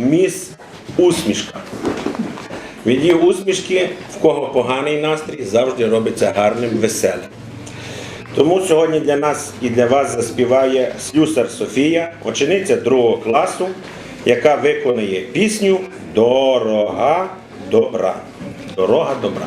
міс усмішка. Від її усмішки, в кого поганий настрій, завжди робиться гарним, веселим. Тому сьогодні для нас і для вас заспіває слюсар Софія, учениця другого класу, яка виконує пісню Дорога добра. Дорога добра.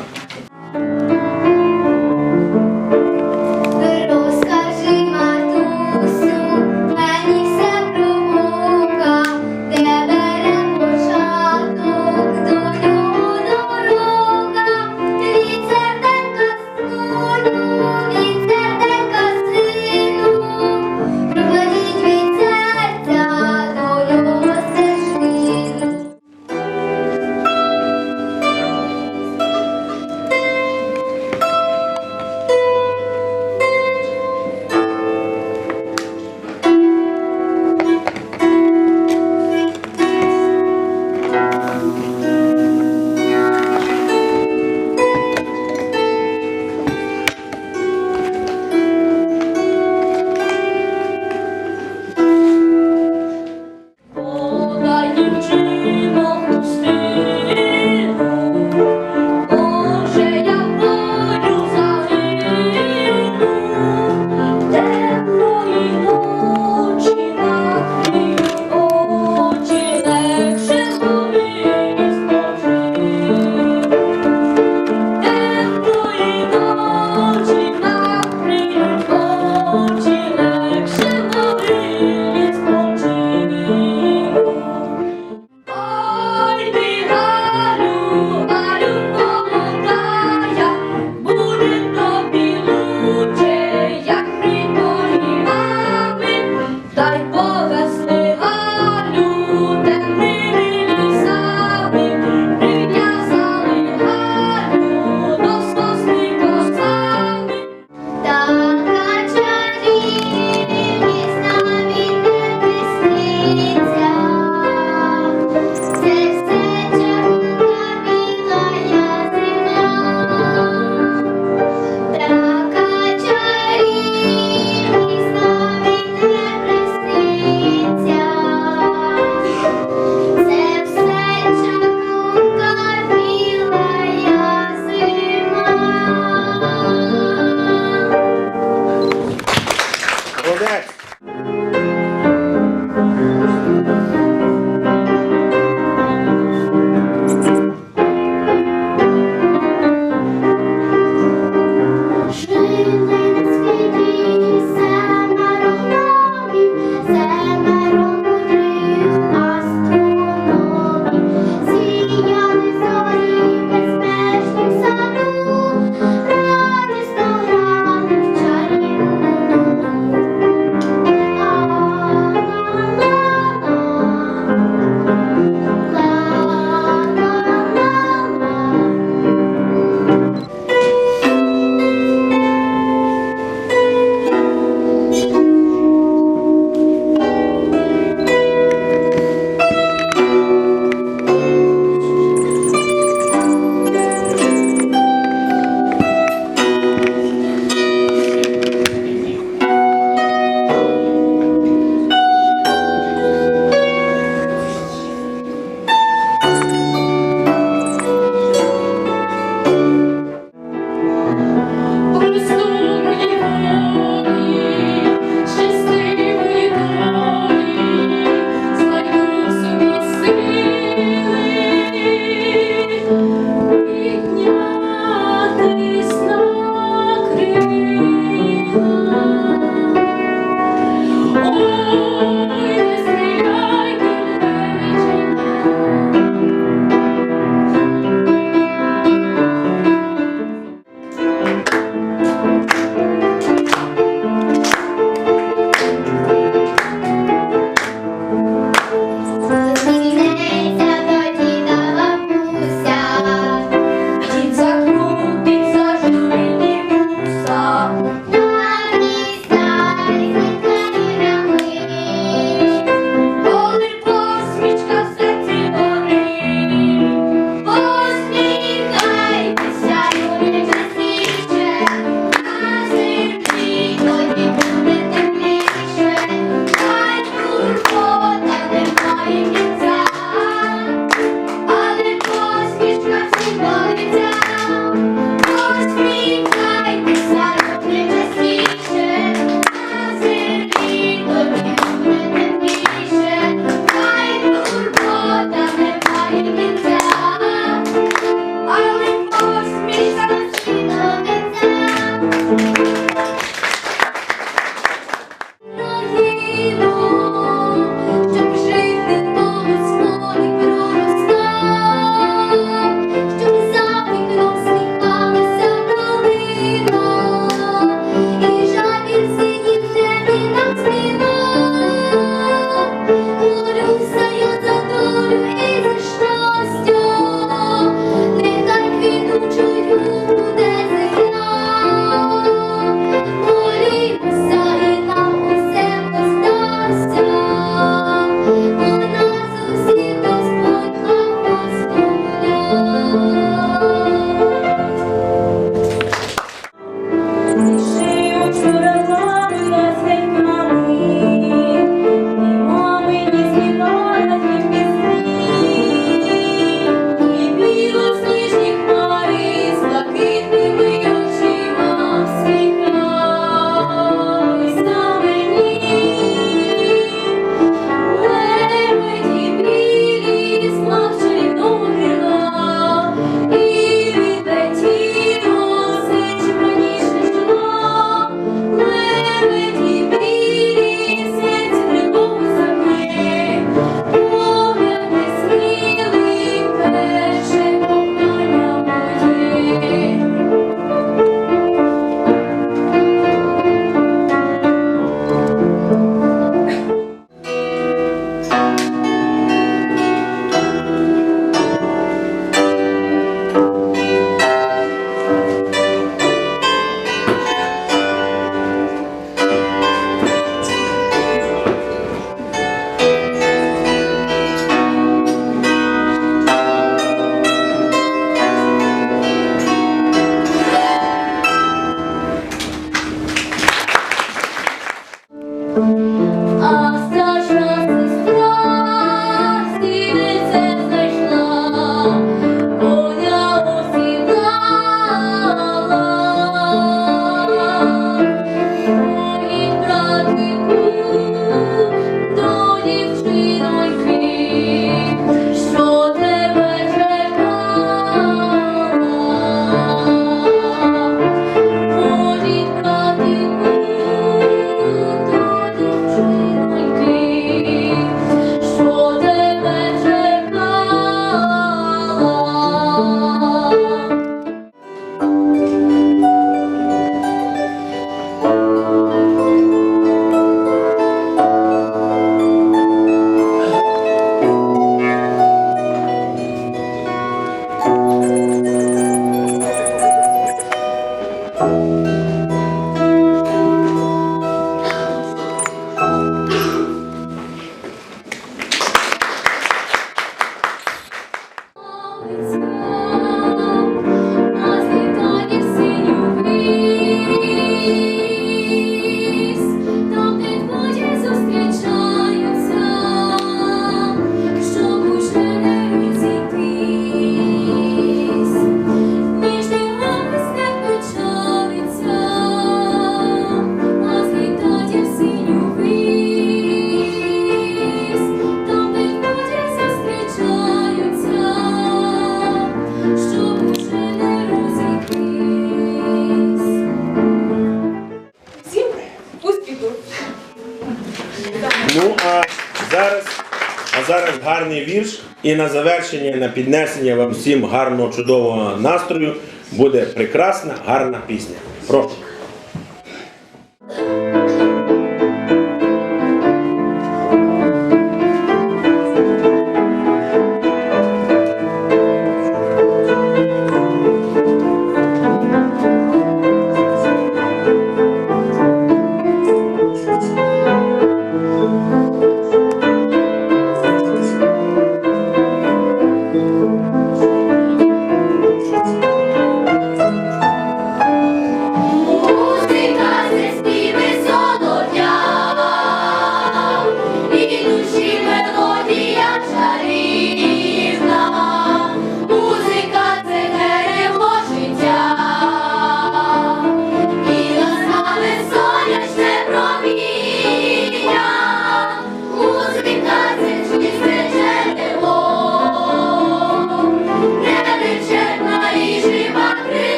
Гарний вірш. І на завершення, на піднесення вам всім гарного, чудового настрою буде прекрасна, гарна пісня. Прошу.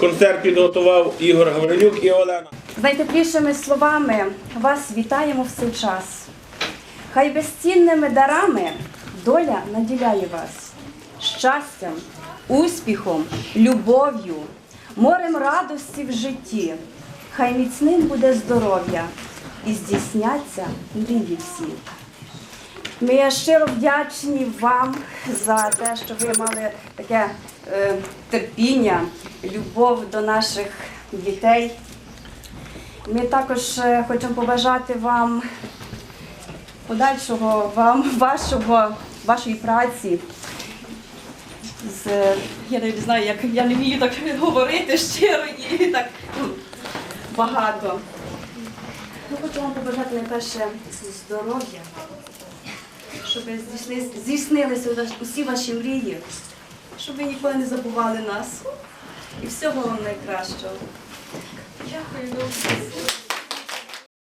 Концерт підготував Ігор Гаврилюк і Олена. З найтеплішими словами вас вітаємо в цей час. Хай безцінними дарами доля наділяє вас щастям, успіхом, любов'ю, морем радості в житті. Хай міцним буде здоров'я і здійсняться мрії всі. Ми щиро вдячні вам за те, що ви мали таке е, терпіння, любов до наших дітей. Ми також е, хочемо побажати вам подальшого вам, вашого, вашої праці. З, е, я не знаю, як я не вмію так говорити щиро і так ну, багато. Хочу вам побажати найперше здоров'я, щоб здійснилися усі ваші мрії, щоб ви ніколи не забували нас. І всього вам найкращого. Дякую.